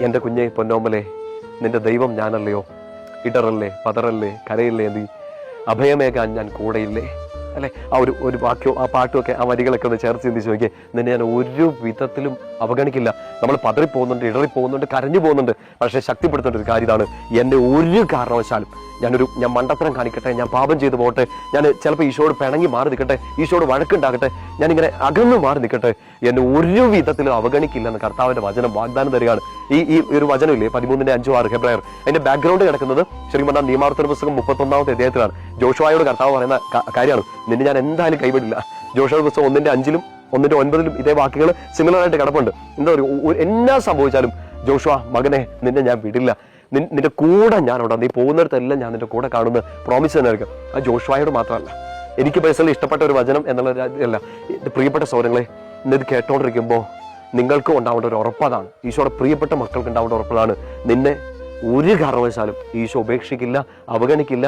എന്റെ കുഞ്ഞെ പൊന്നോമലെ നിന്റെ ദൈവം ഞാനല്ലയോ? ഇടറല്ലേ പതറല്ലേ കരയില്ലേ നീ? അഭയമേകാൻ ഞാൻ കൂടെയില്ലേ? അല്ലെ? ആ ഒരു ഒരു വാക്യോ ആ പാട്ടുമൊക്കെ ആ വരികളൊക്കെ ഒന്ന് ചേർത്ത് ചിന്തിച്ച് നോക്കിയേ. നിന്നെ ഞാൻ ഒരു വിധത്തിലും അവഗണിക്കില്ല. നമ്മൾ പതറി പോകുന്നുണ്ട് ഇടറി പോകുന്നുണ്ട് കരഞ്ഞു പോകുന്നുണ്ട് പക്ഷേ ശക്തിപ്പെടുത്തേണ്ട ഒരു കാര്യമാണ് എന്നെ ഒരു കാരണവശാലും ഞാനൊരു ഞാൻ മണ്ടത്തരം കാണിക്കട്ടെ ഞാൻ പാപം ചെയ്തു പോകട്ടെ ഞാൻ ചിലപ്പോൾ ഈശോട് പിണങ്ങി മാറി നിൽക്കട്ടെ ഈശോട് വഴക്കുണ്ടാകട്ടെ ഞാനിങ്ങനെ അകന്നു മാറി നിൽക്കട്ടെ. എന്നെ ഒരു വിധത്തിലും അവഗണിക്കില്ലെന്ന് കർത്താവിന്റെ വചനം വാഗ്ദാനം തരികയാണ്. ഈ ഈ ഒരു വചനമില്ലേ? പതിമൂന്നിന്റെ അഞ്ചോ ആറ് ഹെബ്രായർ. അതിന്റെ ബാക്ക്ഗ്രൗണ്ട് കിടക്കുന്നത് ശരിക്കും പറഞ്ഞാൽ നിയമാവർത്തന പുസ്തകം മുപ്പത്തൊന്നാമത്തെ അദ്ദേഹത്തിലാണ് ജോഷുവായോട് കർത്താവ് പറയുന്ന കാര്യമാണ്. നിന്നെ ഞാൻ എന്തായാലും കൈവിടില്ല. ജോഷുവ പുസ്തകം ഒന്നിന്റെ അഞ്ചിലും ഒന്നിന്റെ ഒൻപതിലും ഇതേ വാക്കുകൾ സിമിലർ ആയിട്ട് കിടപ്പുണ്ട്. എന്താ പറയുക എന്നാ സംഭവിച്ചാലും ജോഷുവ മകനെ നിന്നെ ഞാൻ വിടില്ല. നിന്റെ കൂടെ ഞാനുണ്ട്. നീ പോകുന്നിടത്തെല്ലാം ഞാൻ നിന്റെ കൂടെ കാണുന്ന പ്രോമിസ് തന്നെ ആയിരിക്കും ആ ജോഷുവായോട് മാത്രമല്ല. എനിക്ക് പേഴ്സണലി ഇഷ്ടപ്പെട്ട ഒരു വചനം എന്നുള്ള അല്ല. പ്രിയപ്പെട്ട സൗരങ്ങളെ ഇന്നത് കേട്ടോണ്ടിരിക്കുമ്പോൾ നിങ്ങൾക്കും ഉണ്ടാവേണ്ട ഒരു ഉറപ്പതാണ് ഈശോയുടെ പ്രിയപ്പെട്ട മക്കൾക്ക് ഉണ്ടാവേണ്ട ഉറപ്പതാണ് നിന്നെ ഒരു കാരണവശാലും ഈശോ ഉപേക്ഷിക്കില്ല അവഗണിക്കില്ല